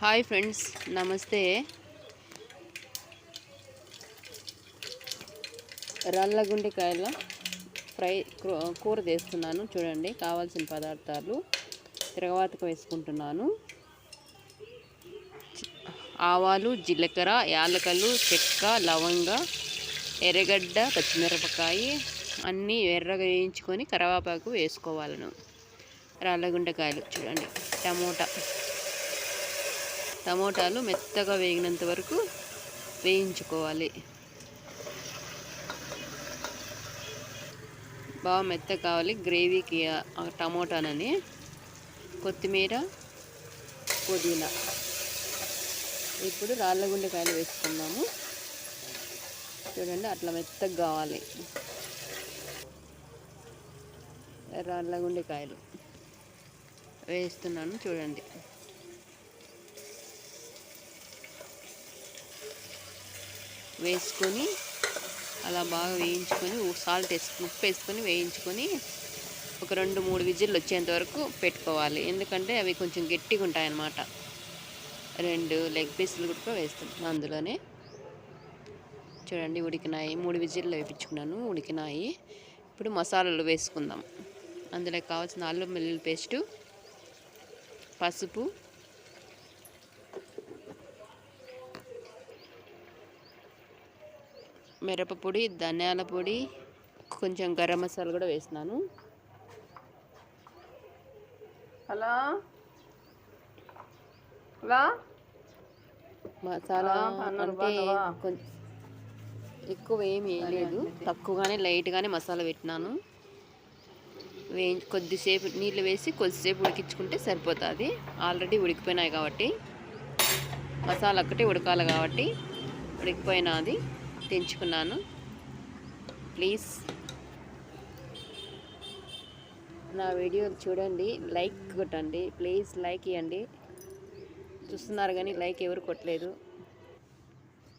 Hi friends నమస్తే. రాళ్ళ గుండెకాయల fry కూర చేస్తున్నాను. చూడండి కావాల్సిన పదార్థాలు తిరగవాతకు వేసుకుంటున్నాను. ఆవాలు జీలకర్ర యాలకలు చెక్క లవంగ ఎర్రగడ్డ పచ్చిమిరపకాయ అన్నీ ఎర్రగా వేయించుకొని కరివేపాకు వేసుకోవాలను. రాళ్ళగుండకాయలు చూడండి టమోటా. టమోటాలు మెత్తగా వేగినంత వరకు వేయించుకోవాలి. బాగా మెత్త కావాలి. గ్రేవీకి టమోటానని కొత్తిమీర పుదీనా. ఇప్పుడు రాళ్ళగుండకాయలు వేసుకున్నాము చూడండి అట్లా మెత్తగా కావాలి. రాళ్ళగుండకాయలు వేస్తున్నాను చూడండి. వేసుకొని అలా బాగా వేయించుకొని సాల్ట్ వేసుకుని ఉప్పు వేసుకొని వేయించుకొని ఒక రెండు మూడు విజిల్లు వచ్చేంత వరకు పెట్టుకోవాలి. ఎందుకంటే అవి కొంచెం గట్టిగా ఉంటాయన్నమాట. రెండు లెగ్ పీసులు కూడా వేస్తాం అందులోనే. చూడండి ఉడికినాయి. మూడు విజిల్లు వేయించుకున్నాను. ఉడికినాయి. ఇప్పుడు మసాలాలు వేసుకుందాం. అందులో కావాల్సిన అల్లం వెల్లుల్లి పేస్టు పసుపు మిరపపొడి ధనియాల పొడి కొంచెం గరం మసాలా కూడా వేసినాను హలో? హలో? మసాలా అంటే? కొంచెం ఎక్కువ ఏమి వేయలేదు. తక్కువగానే లైట్గానే మసాలా పెట్టినాను. వే కొద్దిసేపు నీళ్ళు వేసి కొద్దిసేపు ఉడికించుకుంటే సరిపోతుంది. ఆల్రెడీ ఉడికిపోయినాయి కాబట్టి. మసాలా ఒక్కటే ఉడకాలి కాబట్టి ఉడికిపోయినది. తెంచుకున్నాను ప్లీజ్. నా వీడియోలు చూడండి లైక్ కొట్టండి. ప్లీజ్ లైక్ ఇవ్వండి చూస్తున్నారు కానీ లైక్ ఎవరు కొట్టలేదు.